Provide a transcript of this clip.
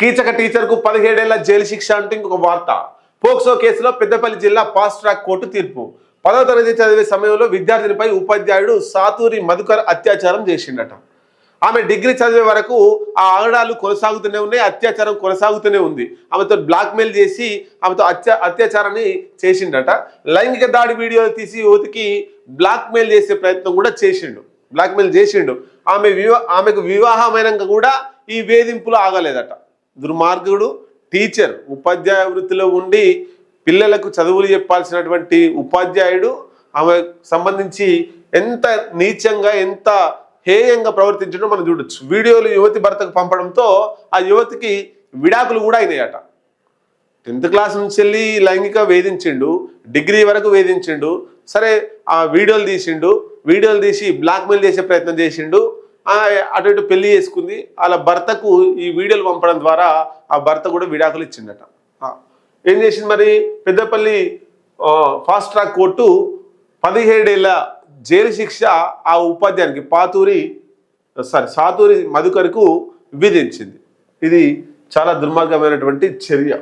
Keechaka టీచర్కు పదిహేడేళ్ళ jail శిక్ష అంటూ ఇంకొక వార్త. పోక్సో కేసులో పెద్దపల్లి జిల్లా ఫాస్ట్ ట్రాక్ కోర్టు తీర్పు. పదవ తరగతి చదివే సమయంలో విద్యార్థినిపై ఉపాధ్యాయుడు సాతూరి మధుకర్ అత్యాచారం చేసిండట. ఆమె డిగ్రీ చదివే వరకు ఆ ఆగడాలు కొనసాగుతూనే ఉన్నాయి అత్యాచారం కొనసాగుతూనే ఉంది. ఆమెతో బ్లాక్మెయిల్ చేసి ఆమెతో అత్యా అత్యాచారాన్ని చేసిండట. లైంగిక దాడి వీడియోలు తీసి యువతికి బ్లాక్మెయిల్ చేసే ప్రయత్నం కూడా చేసిండు. బ్లాక్మెయిల్ చేసిండు. ఆమె వివా ఆమెకు వివాహమైనాక కూడా ఈ వేధింపులు ఆగలేదట. దుర్మార్గుడు టీచర్ ఉపాధ్యాయ వృత్తిలో ఉండి పిల్లలకు చదువులు చెప్పాల్సినటువంటి ఉపాధ్యాయుడు ఆమె సంబంధించి ఎంత నీచంగా ఎంత హేయంగా ప్రవర్తించడం మనం చూడొచ్చు. వీడియోలు యువతి భర్తకు పంపడంతో ఆ యువతికి విడాకులు కూడా అయినాయట. టెన్త్ క్లాస్ నుంచి వెళ్ళి లైంగిక వేధించిండు డిగ్రీ వరకు వేధించిండు సరే ఆ వీడియోలు తీసిండు వీడియోలు తీసి బ్లాక్మెయిల్ చేసే ప్రయత్నం చేసిండు అటు ఇటు పెళ్ళి చేసుకుంది. వాళ్ళ భర్తకు ఈ వీడియోలు పంపడం ద్వారా ఆ భర్త కూడా విడాకులు ఇచ్చిండట. ఏం చేసింది మరి? పెద్దపల్లి ఫాస్ట్ ట్రాక్ కోర్టు పదిహేడేళ్ళ జైలు శిక్ష ఆ ఉపాధ్యాయునికి పాతూరి సారీ సాతూరి మధుకర్కు విధించింది. ఇది చాలా దుర్మార్గమైనటువంటి చర్య.